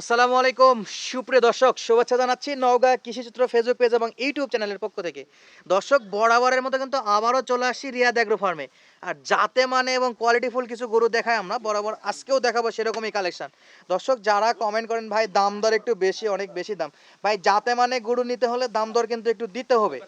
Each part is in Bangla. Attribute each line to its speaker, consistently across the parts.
Speaker 1: আসসালামু আলাইকুম। সুপ্রিয় দর্শক, শুভেচ্ছা জানাচ্ছি নওগাঁ কৃষিচিত্র ফেসবুক পেজ এবং ইউটিউব চ্যানেলের পক্ষ থেকে। দর্শক, বরাবরের মতো কিন্তু আবারও চলে আসছি রিয়াদ অ্যাগ্রো ফার্মে আর যাতে মানে এবং কোয়ালিটিফুল কিছু গরু দেখায় আমরা, বরাবর আজকেও দেখাবো সেরকমই কালেকশন দর্শক, যারা কমেন্ট করেন, ভাই, দাম দর একটু বেশি, অনেক বেশি দাম। ভাই, যাতে মানে গরু নিতে হলে দাম দর কিন্তু একটু দিতে হবে।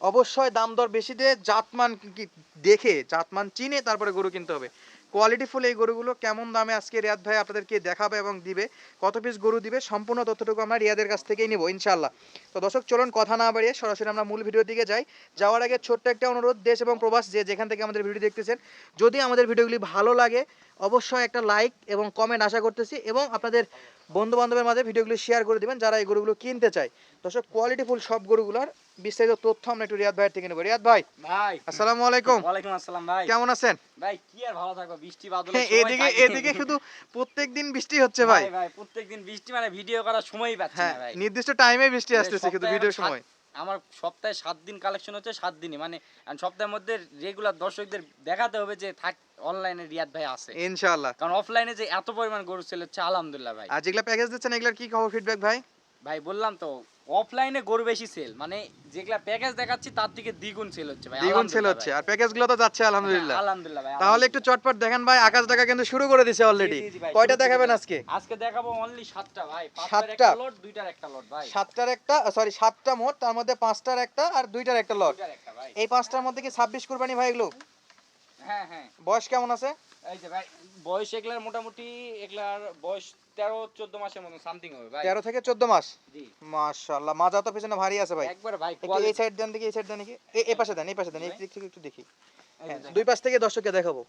Speaker 1: অবশ্যই দাম দর বেশি দিয়ে জাতমান কি দেখে, জাতমান চিনে তারপরে গরু কিনতে হবে। কোয়ালিটিফুল এই গরুগুলো কেমন দামে আজকে রিয়াদ ভাই আপনাদেরকে দেখাবে এবং দিবে, কত পিস গরু দিবে, সম্পূর্ণ তথ্যটুকু আমরা রিয়াদের কাছ থেকেই নিব ইনশাল্লাহ তো দর্শক, চলুন কথা না বাড়িয়ে সরাসরি আমরা মূল ভিডিওর দিকে যাই। যাওয়ার আগে ছোট্ট একটা অনুরোধ, দেশ এবং প্রবাস যে যেখান থেকে আমাদের ভিডিও দেখতেছেন, যদি আমাদের ভিডিওগুলি ভালো লাগে, অবশ্যই একটা লাইক এবং কমেন্ট আশা করতেছি এবং আপনাদের বন্ধু বান্ধবের মাঝে ভিডিওগুলো শেয়ার করে দেবেন যারা এই গরুগুলো কিনতে চায়। দর্শক কোয়ালিটিফুল সব গরুগুলোর। বিস্তারিত তথ্য আমরা একটু রিয়াদ ভাইয়ের থেকে নেব। রিয়াদ ভাই
Speaker 2: ভাই
Speaker 1: আসসালামু আলাইকুম।
Speaker 2: ওয়ালাইকুম আসসালাম ভাই।
Speaker 1: কেমন আছেন?
Speaker 2: ভাই কি আর ভালো থাকো বৃষ্টি বাদল
Speaker 1: হ্যাঁ, এদিকে এদিকে শুধু প্রত্যেকদিন বৃষ্টি হচ্ছে ভাই।
Speaker 2: ভাই প্রত্যেকদিন বৃষ্টি মানে ভিডিও করার সময়ই পাচ্ছি
Speaker 1: হ্যাঁ
Speaker 2: না ভাই।
Speaker 1: নির্দিষ্ট টাইমে বৃষ্টি
Speaker 2: আসছে
Speaker 1: আসতেছে কিন্তু
Speaker 2: ভিডিও
Speaker 1: সময়।
Speaker 2: আমার সপ্তাহে সাত দিন কালেকশন হচ্ছে সাত দিনই। মানে সপ্তাহের মধ্যে রেগুলার দর্শকদের দেখাতে হবে যে থাক অনলাইনে রিয়াদ ভাই আছে।
Speaker 1: ইনশাআল্লাহ।
Speaker 2: কারণ অফলাইনে যে এত পরিমাণ গরু সেল হচ্ছে আলহামদুলিল্লাহ ভাই।
Speaker 1: আর যেগুলা প্যাকেজ দিচ্ছেন এগুলার কি খবর ফিডব্যাক ভাই?
Speaker 2: ভাই বললাম তো অফলাইনে গরু বেশি সেল মানে যেগুলা প্যাকেজ দেখাচ্ছি তার থেকে দ্বিগুণ সেল হচ্ছে ভাই
Speaker 1: দ্বিগুণ সেল হচ্ছে আর প্যাকেজগুলো তো যাচ্ছে আলহামদুলিল্লাহ।
Speaker 2: হ্যাঁ, আলহামদুলিল্লাহ ভাই
Speaker 1: তাহলে একটু চটপট দেখেন ভাই আকাশ টাকা কিন্তু শুরু করে দিছে অলরেডি কয়টা দেখাবেন আজকে?
Speaker 2: আজকে দেখাবো অনলি সাতটা ভাই পাঁচটার
Speaker 1: সাতটা?
Speaker 2: একটা লট দুইটার একটা লট ভাই।
Speaker 1: সাতটার একটা সরি সাতটা মোট তার মধ্যে পাঁচটার একটা আর দুইটার একটা লট এই পাঁচটার মধ্যে কি ছাব্বিশ কুরবানি ভাই এগুলো?
Speaker 2: হ্যাঁ হ্যাঁ।
Speaker 1: বয়স কেমন আছে?
Speaker 2: এই যে ভাই বয়স এগুলার মোটামুটি এগুলার বয়স তেরো চোদ্দ মাসের মতো সামথিং হবে ভাই।
Speaker 1: তেরো থেকে চোদ্দ মাস?
Speaker 2: জি।
Speaker 1: মাশাআল্লাহ মাজা তো পিছনে ভারী আছে ভাই।
Speaker 2: একবার ভাই
Speaker 1: এই সাইড দেন দেখি এই সাইড দেন দেখি। এই- এই পাশে দেন এই পাশে দেন এই দিক থেকে একটু দেখি। হ্যাঁ, দুই পাশ থেকে দর্শককে দেখাবো।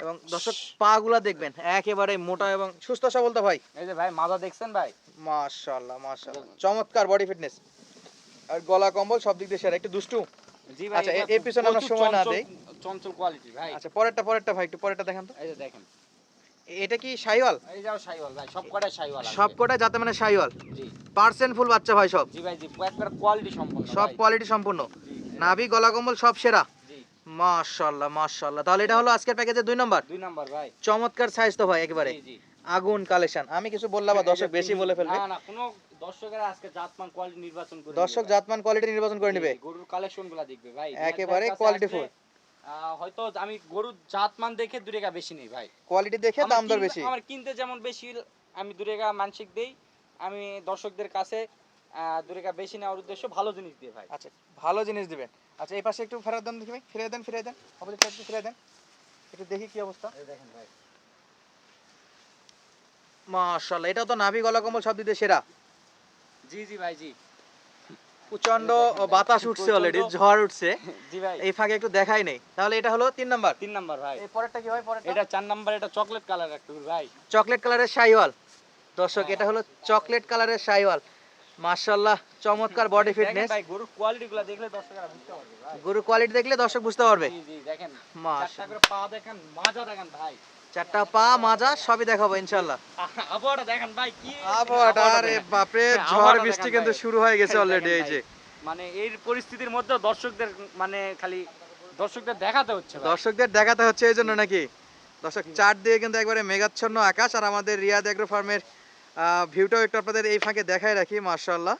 Speaker 1: এবং দর্শক পা গুলা দেখবেন একেবারে মোটা এবং সুস্থ সবল তো ভাই।
Speaker 2: এই যে ভাই মাজা দেখছেন ভাই?
Speaker 1: মাশাআল্লাহ মাশাআল্লাহ। চমৎকার বডি ফিটনেস আর গলা কম্বল সব দিক দিয়ে সেরা একটু দুষ্টু।
Speaker 2: জি ভাই
Speaker 1: আচ্ছা,
Speaker 2: এগুলা
Speaker 1: এ- এর পিছনে আমরা সময় না দেই।
Speaker 2: চঞ্চল কোয়ালিটি ভাই।
Speaker 1: আচ্ছা পরেরটা পরেরটা ভাই একটু পরেরটা দেখান তো।
Speaker 2: এই যে দেখেন।
Speaker 1: এটা কি শাইওয়াল
Speaker 2: এই যাও শাইওয়াল ভাই সব কটা শাইওয়াল আছে।
Speaker 1: সব যাতে মানে শাইওয়াল
Speaker 2: জি।
Speaker 1: পার্সেন্ট ফুল বাচ্চা ভাই সব?
Speaker 2: জি ভাই জি একবার কোয়ালিটি সম্পন্ন
Speaker 1: সব কোয়ালিটি সম্পূর্ণ নাভি গলা কম্বল সব সেরা?
Speaker 2: জি।
Speaker 1: মাশাআল্লাহ মাশাআল্লাহ। তাহলে এটা হলো আজকের দুই নম্বর?
Speaker 2: দুই নাম্বার ভাই।
Speaker 1: চমৎকার সাইজ তো ভাই একেবারে।
Speaker 2: জি জি।
Speaker 1: আগুন কালেকশন আমি কিছু বললাম বা দর্শক বেশি বলে ফেলবে?
Speaker 2: না না কোনো দর্শকেরা আজকে জাতমান কোয়ালিটি নির্বাচন করে
Speaker 1: দর্শক জাতমান কোয়ালিটি নির্বাচন করে নেবে।
Speaker 2: গরুর কালেকশনগুলা দেখবে ভাই।
Speaker 1: একেবারে
Speaker 2: রিয়াদ ভাইয়ের হয়তো আমি গরুর জাতমান দেখে দু টাকা বেশি নেই ভাই।
Speaker 1: কোয়ালিটি দেখে দাম দর বেশি।
Speaker 2: আমার কিনতে যেমন বেশি আমি দু টাকা মানসিক দেই। আমি দর্শকদের কাছে আহ, দু বেশি নেওয়ার উদ্দেশ্য ভালো জিনিস দিয়ে ভাই।
Speaker 1: আচ্ছা ভালো জিনিস দিবেন। আচ্ছা এই পাশে একটু ফেরত দেন দেখি ভাই। ফিরে দেন ফিরে দেন। অপোজিট সাইড ফিরে দেন। একটু দেখি কি অবস্থা।
Speaker 2: দেখেন ভাই।
Speaker 1: মাশাআল্লাহ এটা তো নাভি গলা কম্বল সব দিতে সেরা।
Speaker 2: জি জি ভাই জি। প্রচণ্ড
Speaker 1: বাতাস উঠছে অলরেডি ঝড় উঠছে। এই ফাঁকে একটু দেখাই নেই। তাহলে এটা হলো তিন নাম্বার?
Speaker 2: তিন নাম্বার ভাই।
Speaker 1: এই পরেরটা কি হয়? পরেরটা?
Speaker 2: এটা চার নাম্বার এটা চকলেট কালার একটা গরু ভাই।
Speaker 1: চকলেট কালারের শাইওয়াল। দর্শক
Speaker 2: হ্যাঁ।
Speaker 1: এটা হলো চকলেট কালারের শাইওয়াল। মাশাআল্লাহ চমৎকার বডি ফিটনেস
Speaker 2: ভাই গরুর কোয়ালিটি গুলা দেখলে দর্শকরা বুঝতে পারবে ভাই।
Speaker 1: গরু কোয়ালিটি দেখলে দর্শক বুঝতে পারবে।
Speaker 2: জি জি দেখেন।
Speaker 1: মাশাআল্লাহ।
Speaker 2: পা দেখেন মাজা দেখেন ভাই।
Speaker 1: চারটা পা মাজা সবই দেখাবো ইনশাআল্লাহ।
Speaker 2: আবহাওয়াটা দেখেন ভাই কি
Speaker 1: আবহাওয়াটা আরে বাপরে
Speaker 2: হ্যাঁ,
Speaker 1: ঝড় বৃষ্টি কিন্তু শুরু হয়ে গেছে অলরেডি এই যে।
Speaker 2: মানে এই পরিস্থিতির মধ্যে দর্শকদের মানে খালি দর্শকদের দেখাতে হচ্ছে
Speaker 1: দর্শকদের দেখাতে হচ্ছে এই জন্য নাকি? দর্শক চার দিয়ে কিন্তু একবারে মেঘাচ্ছন্ন আকাশ আর আমাদের রিয়াদ এগ্রো ফার্মের ভিউটাও একটু আপনাদের এই ফাঁকে দেখাই রাখি মার্শাল্লাহ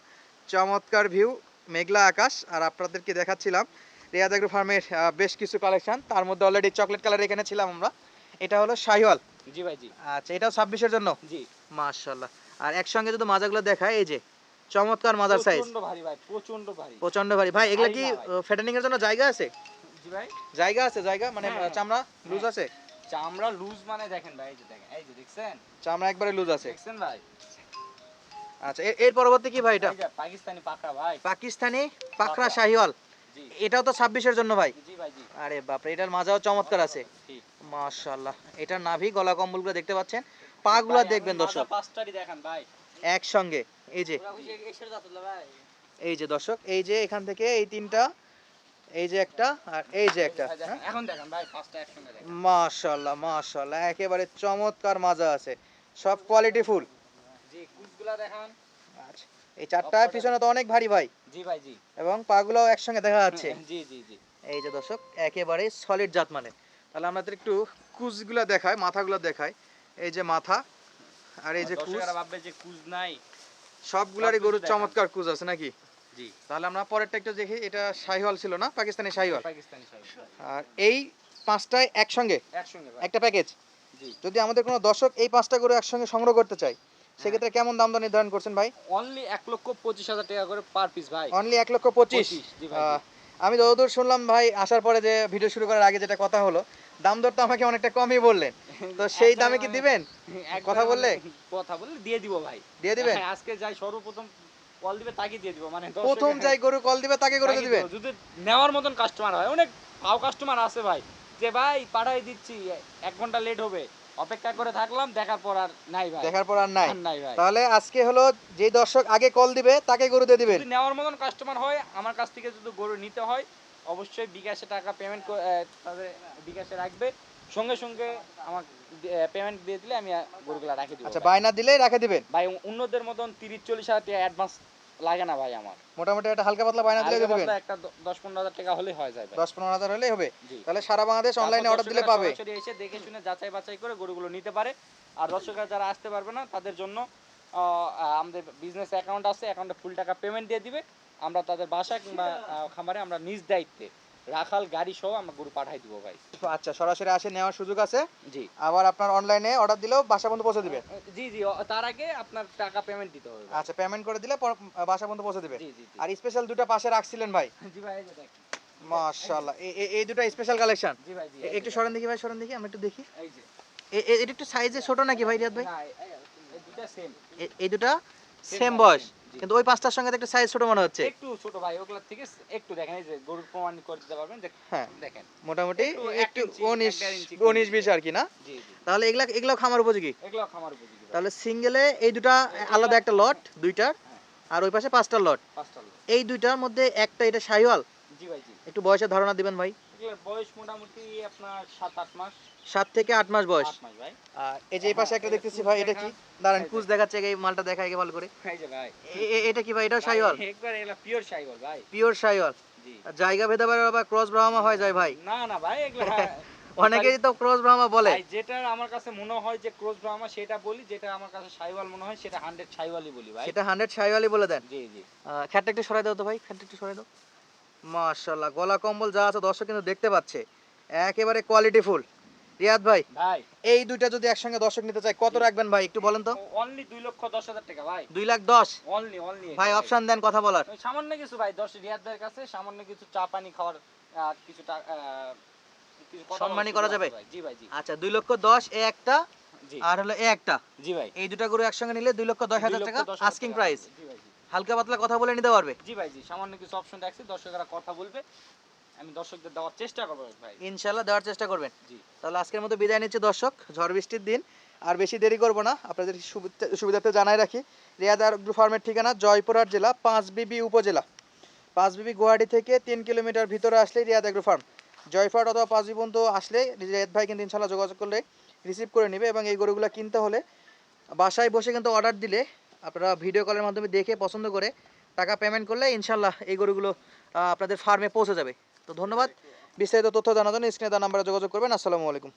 Speaker 1: চমৎকার ভিউ মেঘলা আকাশ আর আপনাদেরকে দেখাচ্ছিলাম। রিয়াদ এগ্রো ফার্মের বেশ কিছু কালেকশন তার মধ্যে অলরেডি চকলেট কালার এখানে ছিলাম আমরা। এটা হলো শাহিওয়াল।
Speaker 2: জি ভাই জি।
Speaker 1: আচ্ছা এটাও ছাব্বিশের জন্য?
Speaker 2: জি।
Speaker 1: মার্শাল্লাহ আর একসঙ্গে যদি মাজাগুলো দেখায় এই যে চমৎকার মাজার সাইজ
Speaker 2: প্রচণ্ড ভারী ভাই প্রচণ্ড ভারী।
Speaker 1: প্রচণ্ড ভারী। ভাই এগুলা কি ফেটানিং এর জন্য জায়গা আছে?
Speaker 2: জি ভাই।
Speaker 1: জায়গা আছে জায়গা? মানে
Speaker 2: হ্যাঁ,
Speaker 1: চামড়া লুজ
Speaker 2: হ্যাঁ।
Speaker 1: আছে?
Speaker 2: চামড়া লুজ মানে দেখেন ভাই এই যে দেখেন এই যে দেখছেন?
Speaker 1: চামড়া একবারে লুজ আছে।
Speaker 2: দেখছেন ভাই?
Speaker 1: আচ্ছা এর- এর পরবর্তী কি ভাই এটা?
Speaker 2: পাকিস্তানি পাকা ভাই।
Speaker 1: পাকিস্তানি পাকড়া
Speaker 2: পাকড়া।
Speaker 1: শাহিওয়াল। এটাও তো ছাব্বিশের জন্য ভাই।
Speaker 2: জি ভাই জি।
Speaker 1: আরে বাপরে এটার মাজাও চমৎকার আছে।
Speaker 2: ঠিক
Speaker 1: মাশাআল্লাহ। এটার নাভি গলা কম্বলগুলো দেখতে পাচ্ছেন? পাগুলো দেখবেন দর্শক।
Speaker 2: পাঁচটারই দেখেন ভাই।
Speaker 1: একসঙ্গে এই যে। এই যে দর্শক এই যে এখান থেকে এই তিনটা এই যে একটা আর এই যে একটা হ্যাঁ?
Speaker 2: এখন দেখেন ভাই পাঁচটা একসঙ্গে দেখেন।
Speaker 1: মাশাআল্লাহ মাশাআল্লাহ একেবারে চমৎকার মাজা আছে। সব কোয়ালিটি ফুল
Speaker 2: জি কুচগুলা দেখেন।
Speaker 1: আচ্ছা এই চারটা পিছনে তো অনেক ভারী ভাই।
Speaker 2: জি ভাই জি।
Speaker 1: এবং পাগুলোও একসঙ্গে দেখা যাচ্ছে।
Speaker 2: জি জি জি।
Speaker 1: এই যে দর্শক একেবারে সলিড জাত মানে। তাহলে আমাদের একটু কুচগুলো দেখায় মাথাগুলো দেখায়। এই যে মাথা আর এই যে
Speaker 2: ভাববে যে কুজ নাই
Speaker 1: সবগুলারই গরুর চমৎকার কুজ আছে নাকি?
Speaker 2: জি।
Speaker 1: তাহলে আমরা পরেরটা একটু দেখি এটা শাহিওয়াল ছিল না? পাকিস্তানি শাহিওয়াল?
Speaker 2: পাকিস্তানি
Speaker 1: আর এই পাঁচটায় একসঙ্গে?
Speaker 2: একসঙ্গে
Speaker 1: একটা প্যাকেজ?
Speaker 2: জি।
Speaker 1: যদি আমাদের কোনো দর্শক এই পাঁচটা গরু একসঙ্গে সংগ্রহ করতে চায় সেক্ষেত্রে কেমন দাম দর নির্ধারণ করছেন ভাই?
Speaker 2: অনলি এক লক্ষ পঁচিশ হাজার টাকা করে পার পিস ভাই।
Speaker 1: অনলি এক লক্ষ পঁচিশ?
Speaker 2: 25, জি ভাই,
Speaker 1: আমি যতদূর শুনলাম ভাই আসার পরে যে ভিডিও শুরু করার আগে যেটা কথা হলো দাম দর তো আমাকে অনেকটা কমই বললেন। তো সেই দামে কি দিবেন? কথা বললে?
Speaker 2: কথা বললে দিয়ে দিব ভাই।
Speaker 1: দিয়ে দিবেন?
Speaker 2: আজকে যাই সর্বপ্রথম কল দিবে তাকে দিয়ে দিব মানে
Speaker 1: প্রথম যাই গরু কল দিবে তাকে গরু দিবেন
Speaker 2: যদি নেওয়ার মতন কাস্টমার হয়। অনেক ভাও কাস্টমার আছে ভাই যে ভাই পাঠাই দিচ্ছি এক ঘণ্টা লেট হবে। অপেক্ষা করে থাকলাম দেখার পর আর নাই ভাই।
Speaker 1: দেখার পর আর নাই।
Speaker 2: নাই ভাই।
Speaker 1: তাহলে আজকে হলো যে দর্শক আগে কল দিবে তাকে গরু দিয়ে দিবেন।
Speaker 2: যদি নেওয়ার মতন কাস্টমার হয় আমার কাছ থেকে যদি গরু নিতে হয় অবশ্যই বিকাশে টাকা পেমেন্ট তাদের বিকাশে রাখবে। সঙ্গে সঙ্গে আমার পেমেন্ট দিয়ে দিলে আমি গরুগুলা রাখি দিব।
Speaker 1: আচ্ছা বায়না দিলেই রাখে দিবেন?
Speaker 2: ভাই অন্যদের মতন তিরিশ চল্লিশ হাজার টাকা অ্যাডভান্স লাগে না ভাই আমার।
Speaker 1: মোটামুটি একটা হালকা পাতলা বায়না দিলে দিবেন?
Speaker 2: একটা দ- দশ পনেরো হাজার টাকা হলেই হয়ে
Speaker 1: দশ পনেরো হাজার হলেই হবে? তাহলে সারা বাংলাদেশ অনলাইনে অর্ডার দিলে পাবে।
Speaker 2: সরাসরি এসে দেখে শুনে যাচাই বাছাই করে গরুগুলো নিতে পারে। আর দর্শকরা যারা আসতে পারবে না তাদের জন্য আমাদের বিজনেস অ্যাকাউন্ট আছে অ্যাকাউন্টে ফুল টাকা পেমেন্ট দিয়ে দিবে। আমরা তাদের বাসা কিংবা খামারে আমরা নিজ দায়িত্বে রাখাল গাড়ি সহ আমরা গরু পাঠাই দিব ভাই।
Speaker 1: আচ্ছা সরাসরি আসে নেওয়ার সুযোগ আছে।
Speaker 2: জি।
Speaker 1: আবার আপনার অনলাইনে অর্ডার দিলেও বাসা পর্যন্ত পৌঁছে দিবে।
Speaker 2: জি জি তার আগে আপনার টাকা পেমেন্ট দিতে হবে
Speaker 1: আচ্ছা পেমেন্ট করে দিলে বাসা পর্যন্ত পৌঁছে দিবে।
Speaker 2: জি জি জি।
Speaker 1: আর স্পেশাল দুটো পাশে রাখছিলেন ভাই।
Speaker 2: জি ভাই এই দেখেন।
Speaker 1: মাশাআল্লাহ এই- দুটো স্পেশাল কালেকশন
Speaker 2: জি ভাই জি
Speaker 1: একটু সরেন দেখি ভাই সরেন দেখি আমরা একটু দেখি।
Speaker 2: এই যে।
Speaker 1: এটা একটু সাইজে ছোট নাকি ভাই রিয়াদ ভাই?
Speaker 2: না, এই- দুটা সেম
Speaker 1: এই দুটা সেম বয়স। কিন্তু ওই পাঁচটার সঙ্গে একটু সাইজ ছোট মনে হচ্ছে।
Speaker 2: একটু ছোট ভাই ওগুলা থেকে একটু দেখেন এই যে গরুর প্রমাণ করে দিতে পারবেন
Speaker 1: হ্যাঁ
Speaker 2: দেখেন।
Speaker 1: মোটামুটি
Speaker 2: একটু এক
Speaker 1: একটু
Speaker 2: ইঞ্চি,
Speaker 1: উনিশ
Speaker 2: এক দেড় ইঞ্চি কম
Speaker 1: উনিশ
Speaker 2: বেশি।
Speaker 1: বিশ আর কি না?
Speaker 2: জি
Speaker 1: তাহলে এগুলা এগুলা খামার উপযোগী?
Speaker 2: এগুলো খামার উপযোগী
Speaker 1: তাহলে সিঙ্গেলে এই দুটা আলাদা একটা লট দুইটার
Speaker 2: হ্যাঁ।
Speaker 1: আর ওই পাশে পাঁচটা লট
Speaker 2: পাঁচটা লোক।
Speaker 1: এই দুইটার মধ্যে একটা এটা শাহিওয়াল?
Speaker 2: জি ভাই জি।
Speaker 1: একটু বয়সের ধারণা দিবেন ভাই।
Speaker 2: এগুলোর বয়স মোটামুটি আপনার সাত আট মাস।
Speaker 1: সাত থেকে আট মাস বয়স।
Speaker 2: আট মাস ভাই।
Speaker 1: আর এই যে এই পাশে একটা দেখতেছি ভাই এটা কি? দাঁড়ান কুচ দেখাচ্ছে এই মালটা দেখায় ভালো করে।
Speaker 2: এই যে ভাই।
Speaker 1: এ- এ- এটা কি ভাই? এটাও শাহিওয়াল
Speaker 2: একবার এগুলো পিওর শাইওয়াল ভাই।
Speaker 1: পিওর শাহিওয়াল
Speaker 2: জি।
Speaker 1: জায়গা ভেদে বা ক্রস ব্রাহ্মা হয়ে যায় ভাই।
Speaker 2: না না ভাই এগুলো
Speaker 1: অনেকেই তো ক্রস ব্রাহ্মা বলে।
Speaker 2: যেটা আমার কাছে মনে হয় যে ক্রোজ ব্রাহ্মা সেটা বলি যেটা আমার কাছে শাইওয়াল মনে হয় সেটা হান্ড্রেড শাইওয়ালই বলি ভাই।
Speaker 1: সেটা হান্ড্রেড শাহিওয়ালই বলে দেন।
Speaker 2: জি জি।
Speaker 1: আহ, খ্যাটটা একটু সরাই দাও তো ভাই খ্যাটটা একটু সরাই দাও। মাশাল্লাহ গলা কম্বল যা আছে দর্শক কিন্তু দেখতে পাচ্ছে। একেবারে কোয়ালিটি ফুল রিয়াদ ভাই
Speaker 2: ভাই।
Speaker 1: এই দুইটা যদি একসঙ্গে দর্শক নিতে চায় কত রাখবেন ভাই একটু বলেন তো?
Speaker 2: অনলি দুই লক্ষ দশ হাজার টাকা ভাই।
Speaker 1: দুই লাখ দশ?
Speaker 2: অনলি অনলি
Speaker 1: ভাই অপশন দেন কথা বলার।
Speaker 2: সামান্য কিছু ভাই দশ রিয়াদের কাছে সামান্য কিছু চা পানি খাওয়ার কিছু
Speaker 1: সম্মানী করা যাবে?
Speaker 2: জি ভাই জি।
Speaker 1: আচ্ছা দুই লক্ষ দশ এ একটা আর হলো এ একটা।
Speaker 2: জি ভাই।
Speaker 1: এই দুটা গরু একসঙ্গে নিলে দুই লক্ষ দশ হাজার টাকা আস্কিং প্রাইস হালকা পাতলা কথা বলে নিতে পারবে?
Speaker 2: জি ভাই জি সামান্য কিছু অপশন রাখছি দর্শকরা কথা বলবে। আমি দর্শকদের দেওয়ার চেষ্টা করব ভাই।
Speaker 1: ইনশাল্লাহ দেওয়ার চেষ্টা করবেন।
Speaker 2: জি।
Speaker 1: তাহলে আজকের মতো বিদায় নিচ্ছে দর্শক ঝড় বৃষ্টির দিন। আর বেশি দেরি করব না আপনাদের সুবিধা- সুবিধার্থে জানাই রাখি। রিয়াদ ফার্মের ঠিকানা জয়পুরহাট জেলা পাঁচ বিবি উপজেলা। পাঁচ বিবি গুয়াহাটি থেকে তিন কিলোমিটার ভিতরে আসলে রিয়াদ আগ্রো ফার্ম। জয়পুরহাট অথবা পাঁচ বিবি পর্যন্ত আসলে রিয়াদ ভাই কিন্তু ইনশাল্লাহ যোগাযোগ করলে রিসিভ করে নেবে এবং এই গরুগুলো কিনতে হলে বাসায় বসে কিন্তু অর্ডার দিলে আপনারা ভিডিও কলের মাধ্যমে দেখে পছন্দ করে টাকা পেমেন্ট করলে ইনশাল্লাহ এই গরুগুলো আপনাদের ফার্মে পৌঁছে যাবে। তো ধন্যবাদ। বিস্তারিত তথ্য জানার জন্য স্ক্রিনে দেওয়া নাম্বারে যোগাযোগ করবেন। আসসালামু আলাইকুম।